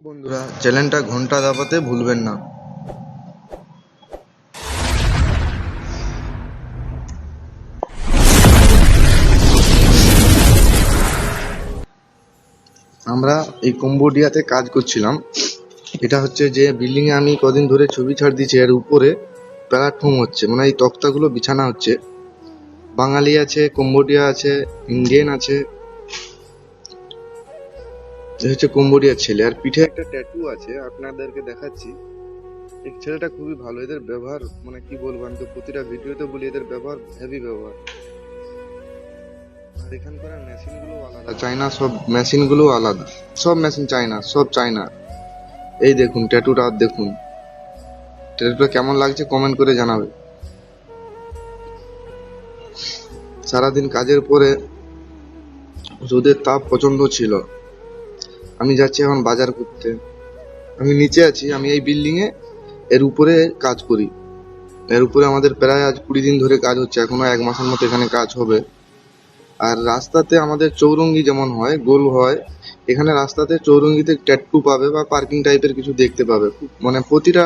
বন্ধুরা, চ্যানেলটা ঘণ্টা দাবাতে ভুলবেন না। আমরা এই কম্বোডিয়াতে কাজ করছিলাম। এটা হচ্ছে যে বিল্ডিং এ আমি কদিন ধরে ছবি ছাড় দিচ্ছি এর উপরে প্ল্যাটফর্ম হচ্ছে মানে এই তক্তাগুলো বিছানা হচ্ছে। বাঙালি আছে, কম্বোডিয়া আছে, ইন্ডিয়ান আছে। হচ্ছে কম্বোডিয়ার ছেলে, আর পিঠে একটা ট্যাটু আছে, আপনাদেরকে দেখাচ্ছি। এই ছেলেটা খুবই ভালো, এদের ব্যবহার মানে কি বলব, আমি তো প্রতিটা ভিডিওতে বলি, এদের ব্যবহার হেভি ব্যবহার। আর এখানকার মেশিনগুলো আলাদা চাইনা সব মেশিনগুলো আলাদা। সব মেশিন চাইনা সব চাইনা এই দেখুন ট্যাটুটা দেখুন। ট্যাটুটা কেমন লাগছে কমেন্ট করে জানাবে। সারাদিন কাজের পরে রোদের তাপ প্রচণ্ড ছিল। আমি যাচ্ছি এখন বাজার করতে। আমি নিচে আছি, আমি এই বিল্ডিং এ এর উপরে কাজ করি। এর উপরে আমাদের প্রায় আজ কুড়ি দিন ধরে কাজ হচ্ছে, এখনও এক মাসের মতো এখানে কাজ হবে। আর রাস্তাতে আমাদের চৌরঙ্গি যেমন হয়, গোল হয়, এখানে রাস্তাতে চৌরঙ্গিতে ট্যাটু পাবে বা পার্কিং টাইপের কিছু দেখতে পাবে। মানে প্রতিটা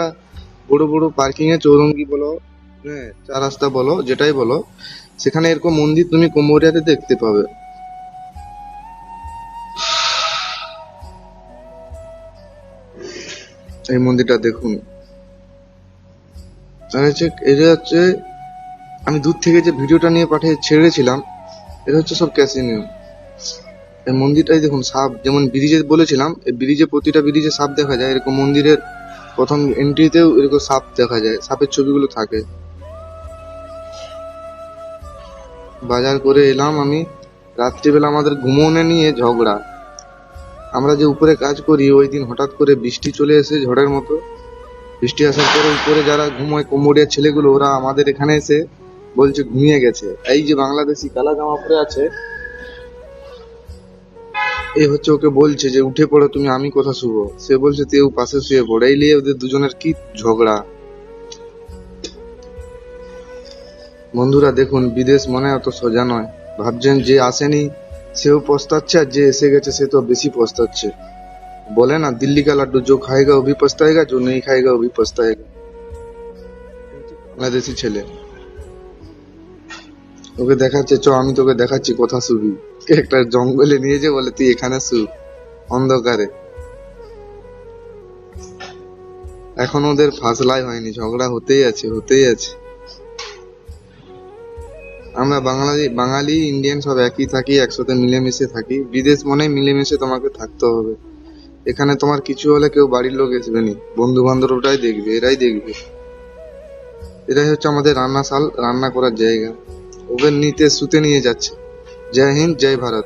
বড় বড় পার্কিং এ চৌরঙ্গি বলো হ্যাঁ চার রাস্তা বলো, যেটাই বলো, সেখানে এরকম মন্দির তুমি কম্বোডিয়াতে দেখতে পাবে। এই মন্দিরটা দেখুন। এটা হচ্ছে আমি দূর থেকে যে ভিডিওটা নিয়ে পাঠিয়ে ছেড়েছিলাম, এটা হচ্ছে সব ক্যাসিনিও এই মন্দিরটাই দেখুন, সাপ, যেমন ব্রিজে বলেছিলাম, এই ব্রিজে প্রতিটা ব্রিজে সাপ দেখা যায়। এরকম মন্দিরের প্রথম এন্ট্রিতেও এরকম সাপ দেখা যায়, সাপের ছবিগুলো থাকে। বাজার করে এলাম আমি। রাত্রিবেলা আমাদের ঘুমোনে নিয়ে ঝগড়া। আমরা যে উপরে কাজ করি, ওই দিন হঠাৎ করে বৃষ্টি চলে এসে ঝড়ের মতো। বৃষ্টি আসার পরে উপরে যারা ঘুমোয় কম্বোডিয়ার ছেলেগুলো, ওরা আমাদের এখানে এসে বলছে, ঘুমিয়ে গেছে। এই যে বাংলাদেশি কালা জামা পরে আছে, এ হচ্ছে ওকে বলছে যে, উঠে পড়ো, তুমি, আমি কথা শুভ সে বলছে তুই পাশে শুয়ে পড়ে। এই নিয়ে ওদের দুজনের কি ঝগড়া। বন্ধুরা, দেখুন, বিদেশ মানে অত সোজা নয়। ভাবছেন যে আসেনি সেও পস্তাচ্ছে আর যে এসে গেছে সে তো বেশি পস্তাচ্ছে बोले ना दिल्ली का लड्डू जो खाएगा वो भी पछताएगा जो नहीं खाएगा वो भी पछताएगा বাংলাদেশি ছেলে ওকে দেখাচ্ছে চ আমি তোকে দেখাচ্ছি কথা শুবি একটা জঙ্গলে নিয়ে যে বলে তুই এখানে শু অন্ধকারে এখন ওদের ফাসলাই হয়নি ঝগড়া হতেই আছে হতেই আছে আমরা বাঙালি বাঙালি ইন্ডিয়ান সব একই থাকি, একসাথে মিলেমিশে থাকি। বিদেশ মনে মিলেমিশে তোমাকে থাকতে হবে। এখানে তোমার কিছু হলে কেউ বাড়ির লোক আসবে নি। বন্ধু বান্ধবটাই দেখবে, এরাই দেখবে। এটাই হচ্ছে আমাদের রান্নাশাল, রান্না করার জায়গা। ওকে নিতে শুতে নিয়ে যাচ্ছে। জয় হিন্দ, জয় ভারত।